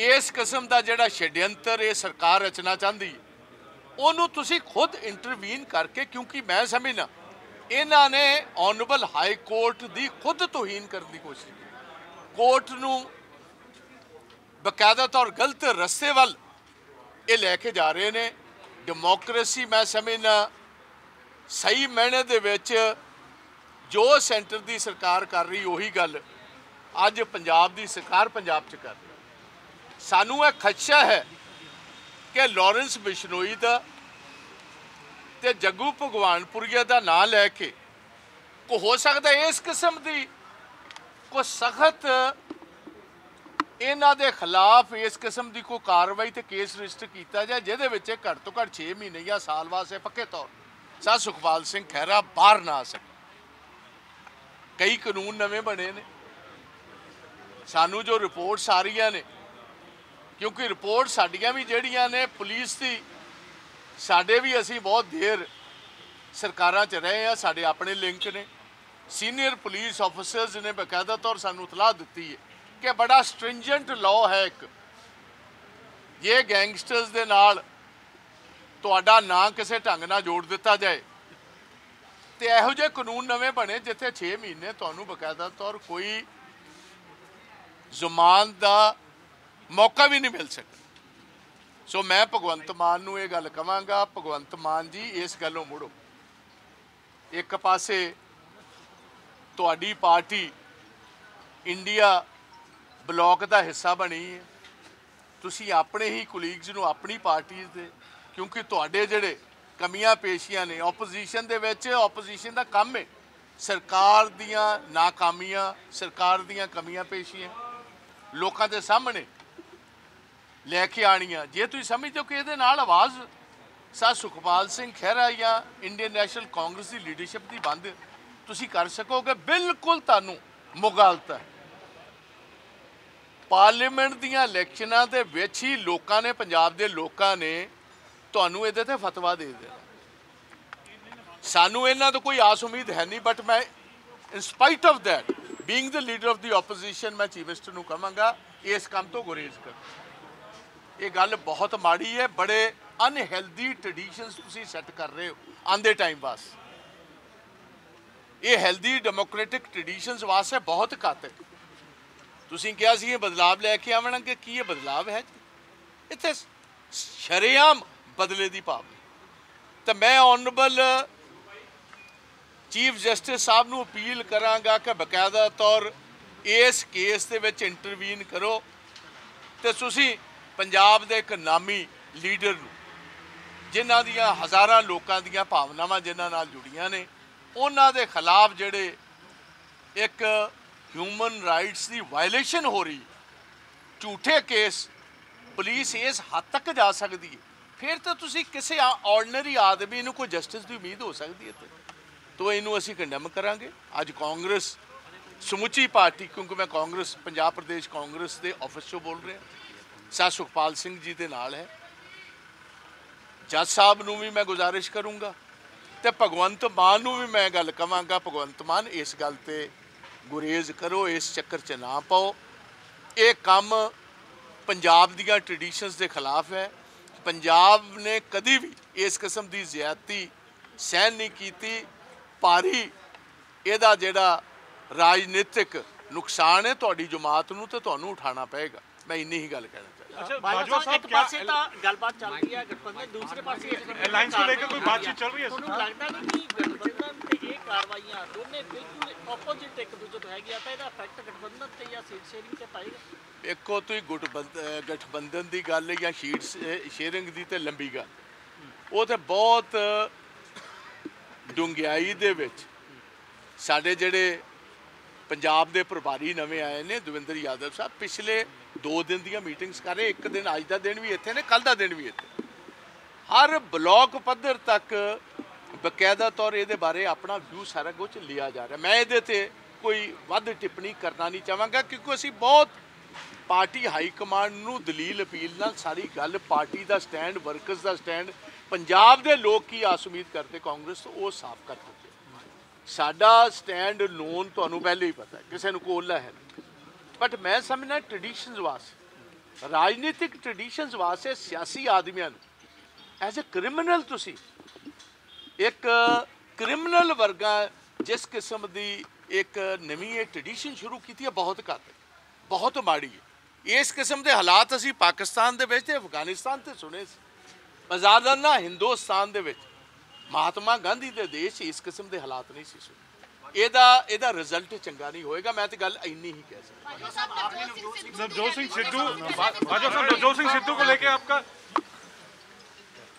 ਇਸ ਕਿਸਮ ਦਾ ਜਿਹੜਾ ਛਡਯੰਤਰ ਇਹ ਸਰਕਾਰ ਰਚਨਾ ਚਾਹੁੰਦੀ ਹੈ ਉਹਨੂੰ ਤੁਸੀਂ ਖੁਦ ਇੰਟਰਵੀਨ ਕਰਕੇ, ਕਿਉਂਕਿ ਮੈਂ ਸਮਝਣਾ ਇਹਨਾਂ ਨੇ ਆਨਰੇਬਲ ਹਾਈ ਕੋਰਟ ਦੀ ਖੁਦ ਤੋਹੀਨ ਕਰਨ ਦੀ ਕੋਸ਼ਿਸ਼ ਕੀਤੀ। ਕੋਰਟ ਨੂੰ ਬਕਾਇਦਾ ਤੌਰ ਗਲਤ ਰਸਤੇ ਵੱਲ ਇਹ ਲੈ ਕੇ ਜਾ ਰਹੇ ਨੇ। ਡੈਮੋਕ੍ਰੇਸੀ ਮੈਂ ਸਮਝਣਾ ਸਹੀ ਮਾਇਨੇ ਦੇ ਵਿੱਚ ਜੋ ਸੈਂਟਰ ਦੀ ਸਰਕਾਰ ਕਰ ਰਹੀ, ਉਹੀ ਗੱਲ ਅੱਜ ਪੰਜਾਬ ਦੀ ਸਰਕਾਰ ਪੰਜਾਬ 'ਚ ਕਰ ਰਹੀ। ਸਾਨੂੰ ਇਹ ਖਦਸ਼ਾ ਹੈ ਕਿ ਲਾਰੈਂਸ ਬਿਸ਼ਨੋਈ ਦਾ ਤੇ ਜੱਗੂ ਭਗਵਾਨਪੁਰੀਆ ਦਾ ਨਾਂ ਲੈ ਕੇ ਕੋ ਹੋ ਸਕਦਾ ਇਸ ਕਿਸਮ ਦੀ ਕੋ ਸਖਤ ਇਹਨਾਂ ਦੇ ਖਿਲਾਫ ਇਸ ਕਿਸਮ ਦੀ ਕੋਈ ਕਾਰਵਾਈ ਤੇ ਕੇਸ ਰਜਿਸਟਰ ਕੀਤਾ ਜਾਏ, ਜਿਹਦੇ ਵਿੱਚ ਘੱਟ ਤੋਂ ਘੱਟ 6 ਮਹੀਨੇ ਜਾਂ ਸਾਲ ਵਾਸਤੇ ਪੱਕੇ ਤੌਰ ਸਾ ਸੁਖਪਾਲ ਸਿੰਘ ਖਹਿਰਾ, ਬਾਹਰ ਨਾ ਆ ਸਕੇ। ਕਈ ਕਾਨੂੰਨ ਨਵੇਂ ਬਣੇ ਨੇ। ਸਾਨੂੰ ਜੋ ਰਿਪੋਰਟਸ ਆ ਰਹੀਆਂ ਨੇ ਕਿਉਂਕਿ ਰਿਪੋਰਟ ਸਾਡੀਆਂ ਵੀ ਜਿਹੜੀਆਂ ਨੇ, ਪੁਲਿਸ ਦੀ, ਸਾਡੇ ਵੀ ਅਸੀਂ ਬਹੁਤ ਦੇਰ ਸਰਕਾਰਾਂ 'ਚ ਰਹੇ ਆ ਸਾਡੇ ਆਪਣੇ ਲਿੰਕ ਨੇ। ਸੀਨੀਅਰ ਪੁਲਿਸ ਆਫੀਸਰਸ ਨੇ ਬਕਾਇਦਾ ਤੌਰ ਸਾਨੂੰ ਇਤਲਾਹ ਦਿੱਤੀ ਹੈ ਕਿ ਬੜਾ ਸਟ੍ਰਿੰਜੈਂਟ ਲਾਅ ਹੈ ਇੱਕ। ਜੇ ਗੈਂਗਸਟਰਸ ਦੇ ਨਾਲ ਤੁਹਾਡਾ ਨਾਂ ਕਿਸੇ ਢੰਗ ਨਾਲ ਜੋੜ ਦਿੱਤਾ ਜਾਏ, ਤੇ ਇਹੋ ਜਿਹੇ ਕਾਨੂੰਨ ਨਵੇਂ ਬਣੇ ਜਿੱਥੇ 6 ਮਹੀਨੇ ਤੁਹਾਨੂੰ ਬਕਾਇਦਾ ਤੌਰ ਕੋਈ ਜ਼ਮਾਨ ਦਾ ਮੌਕਾ ਵੀ ਨਹੀਂ ਮਿਲ ਸਕਦਾ ਸੋ ਮੈਂ ਭਗਵੰਤ ਮਾਨ ਨੂੰ ਇਹ ਗੱਲ ਕਵਾਂਗਾ, ਭਗਵੰਤ ਮਾਨ ਜੀ, ਇਸ ਗੱਲੋਂ ਮੁੜੋ। ਇੱਕ ਪਾਸੇ ਤੁਹਾਡੀ ਪਾਰਟੀ ਇੰਡੀਆ ਬਲਾਕ ਦਾ ਹਿੱਸਾ ਬਣੀ ਹੈ। ਤੁਸੀਂ ਆਪਣੇ ਹੀ ਕੁਲੀਗਸ ਨੂੰ ਆਪਣੀ ਪਾਰਟੀ ਦੇ, ਕਿਉਂਕਿ ਤੁਹਾਡੇ ਜਿਹੜੇ ਕਮੀਆਂ ਪੇਸ਼ੀਆਂ ਨੇ ਆਪੋਜੀਸ਼ਨ ਦੇ ਵਿੱਚ ਆਪੋਜੀਸ਼ਨ ਦਾ ਕੰਮ ਹੈ। ਸਰਕਾਰ ਦੀਆਂ ਨਾਕਾਮੀਆਂ, ਸਰਕਾਰ ਦੀਆਂ ਕਮੀਆਂ ਪੇਸ਼ੀਆਂ, ਲੋਕਾਂ ਦੇ ਸਾਹਮਣੇ ਲੈ ਕੇ ਆਣੀਆਂ। ਜੇ ਤੁਸੀਂ ਸਮਝਦੇ ਹੋ ਕਿ ਇਹਦੇ ਨਾਲ ਆਵਾਜ਼ ਸਾ ਸੁਖਪਾਲ ਸਿੰਘ ਖਹਿਰਾ ਜਾਂ ਇੰਡੀਅਨ ਨੈਸ਼ਨਲ ਕਾਂਗਰਸ ਦੀ ਲੀਡਰਸ਼ਿਪ ਦੀ ਬੰਦ ਤੁਸੀਂ ਕਰ ਸਕੋਗੇ, ਬਿਲਕੁਲ ਤੁਹਾਨੂੰ ਮੁਗਾਲਤਾ ਹੈ। ਪਾਰਲੀਮੈਂਟ ਦੀਆਂ ਇਲੈਕਸ਼ਨਾਂ ਦੇ ਵਿੱਚ ਹੀ ਲੋਕਾਂ ਨੇ, ਪੰਜਾਬ ਦੇ ਲੋਕਾਂ ਨੇ ਤੁਹਾਨੂੰ ਇਹਦੇ ਤੇ ਫਤਵਾ ਦੇ ਦੇਣਾ ਸਾਨੂੰ ਇਹਨਾਂ ਤੋਂ ਕੋਈ ਆਸ ਉਮੀਦ ਹੈ ਨਹੀਂ ਬਟ ਮੈਂ in spite of that being the leader of the opposition ਮੈਂ ਚੀਫ ਮਿਨਿਸਟਰ ਨੂੰ ਕਹਾਂਗਾ, ਇਸ ਕੰਮ ਤੋਂ ਗੁਰੇਜ਼ ਕਰ। ਇਹ ਗੱਲ ਬਹੁਤ ਮਾੜੀ ਹੈ, ਬੜੇ ਅਨਹੈਲਦੀ ਟ੍ਰੈਡੀਸ਼ਨਸ ਤੁਸੀਂ ਸੈੱਟ ਕਰ ਰਹੇ ਹੋ ਆਂਦੇ ਟਾਈਮ ਵਾਸ। ਇਹ ਹੈਲਦੀ ਡੈਮੋਕ੍ਰੈਟਿਕ ਟ੍ਰੈਡੀਸ਼ਨਸ ਵਾਸਤੇ ਬਹੁਤ ਘਾਤਕ ਤੁਸੀਂ ਕਿਹਾ ਸੀ ਇਹ ਬਦਲਾਵ ਲੈ ਕੇ ਆਵਣਗੇ, ਕੀ ਇਹ ਬਦਲਾਵ ਹੈ ਇੱਥੇ ਸ਼ਰੇਆਮ ਬਦਲੇ ਦੀ ਭਾਵਨਾ ਤਾਂ ਮੈਂ ਆਨਰੇਬਲ ਚੀਫ ਜਸਟਿਸ ਸਾਹਿਬ ਨੂੰ ਅਪੀਲ ਕਰਾਂਗਾ ਕਿ ਬਕਾਇਦਾ ਤੌਰ ਇਸ ਕੇਸ ਦੇ ਵਿੱਚ ਇੰਟਰਵੀਨ ਕਰੋ। ਤੇ ਤੁਸੀਂ ਪੰਜਾਬ ਦੇ ਇੱਕ ਨਾਮੀ ਲੀਡਰ ਨੂੰ, ਜਿਨ੍ਹਾਂ ਦੀਆਂ ਹਜ਼ਾਰਾਂ ਲੋਕਾਂ ਦੀਆਂ ਭਾਵਨਾਵਾਂ ਜਿਨ੍ਹਾਂ ਨਾਲ ਜੁੜੀਆਂ ਨੇ, ਉਹਨਾਂ ਦੇ ਖਿਲਾਫ ਜਿਹੜੇ ਇੱਕ ਹਿਊਮਨ ਰਾਈਟਸ ਦੀ ਵਾਇਲੇਸ਼ਨ ਹੋ ਰਹੀ ਝੂਠੇ ਕੇਸ, ਪੁਲਿਸ ਇਸ ਹੱਦ ਤੱਕ ਜਾ ਸਕਦੀ ਹੈ। ਫਿਰ ਤਾਂ ਤੁਸੀਂ ਕਿਸੇ ਆਰਡੀਨਰੀ ਆਦਮੀ ਨੂੰ ਕੋਈ ਜਸਟਿਸ ਦੀ ਉਮੀਦ ਹੋ ਸਕਦੀ ਹੈ ਤੇ ਤੋ ਇਹਨੂੰ ਅਸੀਂ ਕੰਡਮ ਕਰਾਂਗੇ। ਅੱਜ ਕਾਂਗਰਸ, ਸਮੁੱਚੀ ਪਾਰਟੀ, ਕਿਉਂਕਿ ਮੈਂ ਕਾਂਗਰਸ, ਪੰਜਾਬ ਪ੍ਰਦੇਸ਼ ਕਾਂਗਰਸ ਦੇ ਆਫਿਸ ਤੋਂ ਬੋਲ ਰਿਹਾ। ਸਾ ਸੁਖਪਾਲ ਸਿੰਘ ਜੀ ਦੇ ਨਾਲ ਹੈ। ਜੱਜ ਸਾਹਿਬ ਨੂੰ ਵੀ ਮੈਂ ਗੁਜ਼ਾਰਿਸ਼ ਕਰੂੰਗਾ ਤੇ ਭਗਵੰਤ ਮਾਨ ਨੂੰ ਵੀ ਮੈਂ ਗੱਲ ਕਵਾਂਗਾ। ਭਗਵੰਤ ਮਾਨ, ਇਸ ਗੱਲ ਤੇ ਗੁਰੇਜ਼ ਕਰੋ, ਇਸ ਚੱਕਰ 'ਚ ਨਾ ਪਾਓ। ਇਹ ਕੰਮ ਪੰਜਾਬ ਦੀਆਂ ਟ੍ਰੈਡੀਸ਼ਨਸ ਦੇ ਖਿਲਾਫ ਹੈ। ਪੰਜਾਬ ਨੇ ਕਦੀ ਵੀ ਇਸ ਕਿਸਮ ਦੀ ਜ਼ਿਆਦਤੀ ਸਹਿਨ ਨਹੀਂ ਕੀਤੀ। ਭਾਰੀ ਇਹਦਾ ਜਿਹੜਾ ਰਾਜਨੀਤਿਕ ਨੁਕਸਾਨ ਹੈ, ਤੁਹਾਡੀ ਜਮਾਤ ਨੂੰ ਤੇ ਤੁਹਾਨੂੰ ਉਠਾਉਣਾ ਪਏਗਾ। ਮੈਂ ਇੰਨੀ ਹੀ ਗੱਲ ਕਹਿਣਾ ਚਾਹੁੰਦਾ। ਗਠਬੰਧਨ ਦੂਸਰੇ ਪਾਸੇ ਹੈ। ਦੀ ਗੱਲ ਜਾਂ ਸੀਟ ਸ਼ੇਅਰਿੰਗ ਦੀ ਤੇ ਲੰਬੀ ਗੱਲ। ਉਹ ਤੇ ਬਹੁਤ ਡੁੰਗਿਆਈ ਦੇ ਵਿੱਚ ਸਾਡੇ ਜਿਹੜੇ ਪੰਜਾਬ ਦੇ ਪ੍ਰਭਾਰੀ ਨਵੇਂ ਆਏ ਨੇ ਦਵਿੰਦਰ ਯਾਦਵ ਸਾਹਿਬ ਪਿਛਲੇ ਦੋ ਦਿਨ ਦੀਆਂ ਮੀਟਿੰਗਸ ਕਰ ਰਹੇ, ਇੱਕ ਦਿਨ ਅੱਜ ਦਾ ਦਿਨ ਵੀ ਇੱਥੇ ਨੇ ਕੱਲ ਦਾ ਦਿਨ ਵੀ ਇੱਥੇ। ਹਰ ਬਲਾਕ ਪੱਧਰ ਤੱਕ ਬਕਾਇਦਾ ਤੌਰ ਇਹਦੇ ਬਾਰੇ ਆਪਣਾ ਵਿਊ ਸਾਰਾ ਕੁਝ ਲਿਆ ਜਾ ਰਿਹਾ। ਮੈਂ ਇਹਦੇ ਤੇ ਕੋਈ ਵੱਧ ਟਿੱਪਣੀ ਕਰਨਾ ਨਹੀਂ ਚਾਹਾਂਗਾ, ਕਿਉਂਕਿ ਅਸੀਂ ਬਹੁਤ ਪਾਰਟੀ ਹਾਈ ਕਮਾਂਡ ਨੂੰ ਦਲੀਲ ਅਪੀਲ ਨਾਲ ਸਾਰੀ ਗੱਲ, ਪਾਰਟੀ ਦਾ ਸਟੈਂਡ, ਵਰਕਰਸ ਦਾ ਸਟੈਂਡ, ਪੰਜਾਬ ਦੇ ਲੋਕ ਕੀ ਆਸ ਉਮੀਦ ਕਰਦੇ, ਕਾਂਗਰਸ ਤੋਂ ਉਹ ਸਾਫ਼ ਕਰ ਦਿੱਤੇ। ਸਾਡਾ ਸਟੈਂਡ ਲੋਨ ਤੁਹਾਨੂੰ ਪਹਿਲੇ ਹੀ ਪਤਾ ਕਿਸੇ ਨੂੰ ਕੋਲਾ ਹੈ ਬਟ ਮੈਂ ਸਮਝਣਾ ਟ੍ਰੈਡੀਸ਼ਨਸ ਵਾਸਤੇ ਰਾਜਨੀਤਿਕ ਟ੍ਰੈਡੀਸ਼ਨਸ ਵਾਸਤੇ ਸਿਆਸੀ ਆਦਮੀਆਂ ਨੂੰ ਐਜ਼ ਅ ਕ੍ਰਿਮੀਨਲ ਤੁਸੀਂ ਇੱਕ ਕ੍ਰਿਮੀਨਲ ਵਰਗਾ ਜਿਸ ਕਿਸਮ ਦੀ ਇੱਕ ਨਵੀਂ ਇਹ ਟ੍ਰੈਡੀਸ਼ਨ ਸ਼ੁਰੂ ਕੀਤੀ ਹੈ ਬਹੁਤ ਘੱਟ ਬਹੁਤ ਮਾੜੀ ਹੈ ਇਸ ਕਿਸਮ ਦੇ ਹਾਲਾਤ ਅਸੀਂ ਪਾਕਿਸਤਾਨ ਦੇ ਵਿੱਚ ਤੇ ਅਫਗਾਨਿਸਤਾਨ ਤੇ ਸੁਣੇ ਸੀ ਆਜ਼ਾਦਾਨਾ ਹਿੰਦੁਸਤਾਨ ਦੇ ਵਿੱਚ ਮਹਾਤਮਾ ਗਾਂਧੀ ਦੇ ਦੇਸ਼ ਇਸ ਕਿਸਮ ਦੇ ਹਾਲਾਤ ਨਹੀਂ ਸੀ ਸੁਣੇ ਇਹਦਾ ਇਹਦਾ ਰਿਜ਼ਲਟ ਚੰਗਾ ਨਹੀਂ ਹੋਏਗਾ ਮੈਂ ਤੇ ਗੱਲ ਇੰਨੀ ਹੀ ਕਹਿ ਸਕਦਾ नवजोत सिंह सिद्धू भाजपा से नवजोत सिंह सिद्धू को लेके आपका